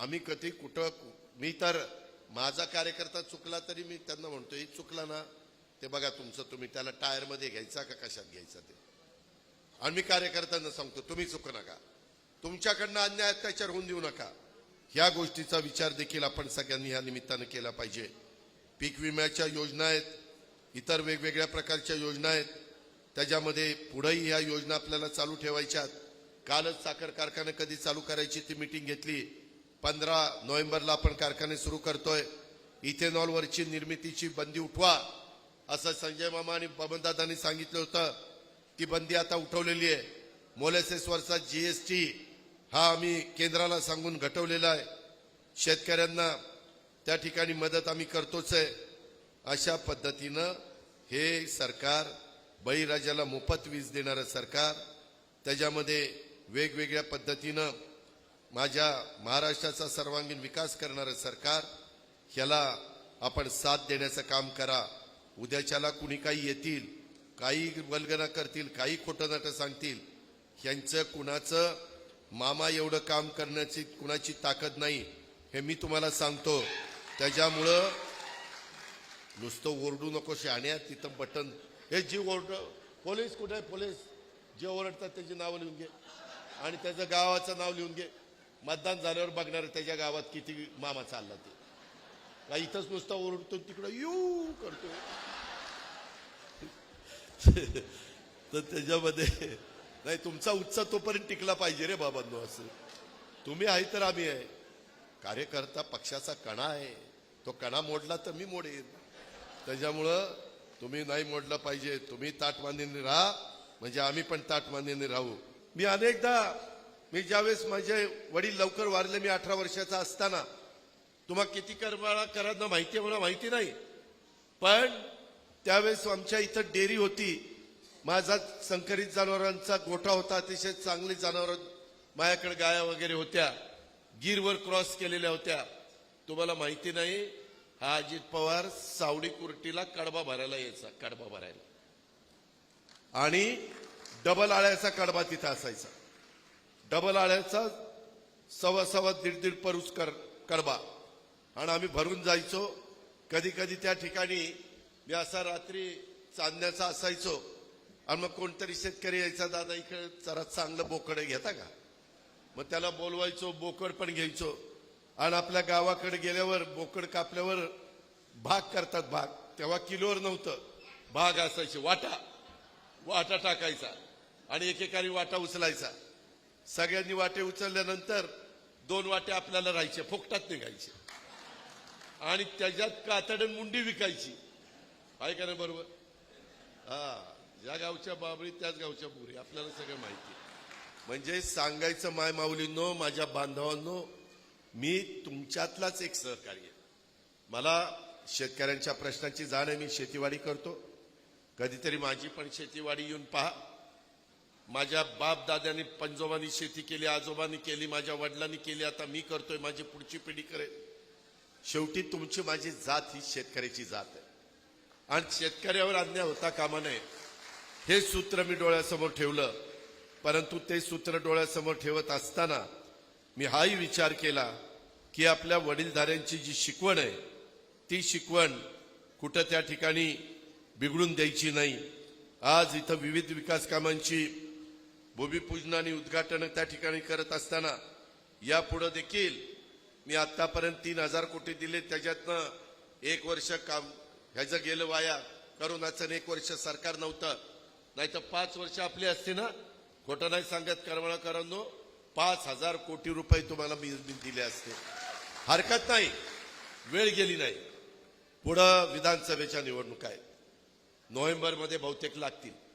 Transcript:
आम्ही कधी कुठं मी तर माझा कार्यकर्ता चुकला तरी मी त्यांना म्हणतो हे चुकला ना. ते बघा तुमचं तुम्ही त्याला टायरमध्ये घ्यायचा का कशात घ्यायचा ते? आणि मी कार्यकर्त्यांना सांगतो तुम्ही चुकू नका. तुमच्याकडनं अन्याय अत्याचार होऊन देऊ नका. ह्या गोष्टीचा विचार देखील आपण सगळ्यांनी या निमित्तानं केला पाहिजे. पीक विम्याच्या योजना आहेत इतर वेगवेगळ्या प्रकारच्या योजना आहेत. त्याच्यामध्ये पुढेही ह्या योजना आपल्याला चालू ठेवायच्यात कालच साखर कारखाना कधी चालू करायची ती मिटिंग घेतली. पंधरा नोव्हेंबरला आपण कारखाने सुरू करतोय. इथेनॉलवरची निर्मितीची बंदी उठवा. असं संजय मामा आणि बबनदादांनी सांगितलं होतं ती बंदी आता उठवलेली आहे. मोलेसेसवरचा जीएसटी हा आम्ही केंद्राला सांगून घटवलेला आहे. शेतकऱ्यांना त्या ठिकाणी मदत आम्ही करतोच आहे. अशा पद्धतीनं हे सरकार बळीराजाला मोफत वीज देणारं सरकार त्याच्यामध्ये वेगवेगळ्या पद्धतीनं माझ्या महाराष्ट्राचा सर्वांगीण विकास करणारं सरकार ह्याला आपण साथ देण्याचं काम करा. उद्याच्याला कुणी काही येतील काही वल्गना करतील काही खोटं नाटं सांगतील ह्यांचं कुणाचं मामा एवढं काम करण्याची कुणाची ताकद नाही हे मी तुम्हाला सांगतो. त्याच्यामुळं नुसतं ओरडू नको शाण्या तिथं बटन. हे जी ओरड पोलीस कुठे आहे? पोलीस. जे ओरडतात त्याची नावं लिहून घे. आणि त्याचं गावाचं नाव लिहून घे. मतदान झाल्यावर बघणार त्याच्या गावात किती मामा चालला ते. का इथंच नुसतं ओरडतो तिकडं यू करतो तर त्याच्यामध्ये नाही तुमचा उत्साह तोपर्यंत टिकला पाहिजे रे बाबांनो असं. तुम्ही आहे तर आम्ही आहे. कार्यकर्ता पक्षाचा कणा आहे. तो कणा मोडला तर मी मोडेन. त्याच्यामुळं तुम्ही नाही मोडलं पाहिजे. तुम्ही ताटमानीने राहा. म्हणजे आम्ही पण ताटमानीने राहू. मी अनेकदा मी ज्यावेळेस माझे वडील लवकर वारले मी अठरा वर्षाचा असताना तुम्हाला किती करमाळा करांना माहिती आहे मला माहिती नाही. पण त्यावेळेस आमच्या इथं डेअरी होती. माझा संकरित जनावरांचा गोठा होता अतिशय चांगली जनावर माझ्याकडे गाया वगैरे होत्या. गिरवर क्रॉस केलेल्या होत्या. तुम्हाला माहिती नाही हा अजित पवार सावडी कुर्टीला कडबा भरायला यायचा कडबा भरायला. आणि डबल आळ्याचा कडबा तिथं असायचा. डबल आळ्याचा सव्वा सव्वा दीड दीड परूस कर करबा. आणि आम्ही भरून जायचो. कधी कधी त्या ठिकाणी मी असा रात्री चांदण्याचा असायचो. आणि मग कोणतरी शेतकरी यायचा दादा इकडे जरा चांगलं बोकड घेता का? मग त्याला बोलवायचो बोकड पण घ्यायचो. आणि आपल्या गावाकडे गेल्यावर बोकड कापल्यावर भाग करतात भाग. तेव्हा किलोवर नव्हतं. भाग असायचे वाटा. वाटा टाकायचा. आणि एकेकाळी वाटा उचलायचा. सगळ्यांनी वाटे उचलल्यानंतर दोन वाटे आपल्याला राहायचे फोकटात निघायचे. आणि त्याच्यात कातडन मुंडी विकायची. आहे का नाही बरोबर? हा ज्या गावच्या बाबळी त्याच गावच्या बुरी. आपल्याला सगळं माहिती म्हणजे सांगायचं माय माऊलींनो माझ्या बांधवांनो मी तुमच्यातलाच एक सहकारी आहे. मला शेतकऱ्यांच्या प्रश्नाची जाण आहे मी शेतीवाडी करतो. कधीतरी माझी पण शेतीवाडी येऊन पहा. माझ्या बाप दाद्यांनी पंजोबांनी शेती केली आजोबांनी केली माझ्या वडिलांनी केली आता मी करतोय माझी पुढची पिढी करेल. शेवटी तुमची माझी जात ही शेतकऱ्याची जात आहे. आणि शेतकऱ्यावर अन्याय होता कामा नये. हे सूत्र मी डोळ्यासमोर ठेवलं. परंतु ते सूत्र डोळ्यासमोर ठेवत असताना मी हाही विचार केला की आपल्या वडीलधाऱ्यांची जी शिकवण आहे ती शिकवण कुठं त्या ठिकाणी बिघडून द्यायची नाही. आज इथं विविध विकास कामांची भूमिपूजन आणि उद्घाटन त्या ठिकाणी करत असताना यापुढे देखील मी आतापर्यंत तीन हजार कोटी दिले. त्याच्यातनं एक वर्ष काम ह्याचं गेलं वाया. करोनाचं एक वर्ष सरकार नव्हतं. नाही तर पाच वर्ष आपली असते ना? खोटं नाही सांगत करमळकरांनो पाच हजार कोटी रुपये तुम्हाला मी दिले असते. हरकत नाही. वेळ गेली नाही. पुढं विधानसभेच्या निवडणुका आहेत. नोव्हेंबरमध्ये बहुतेक लागतील.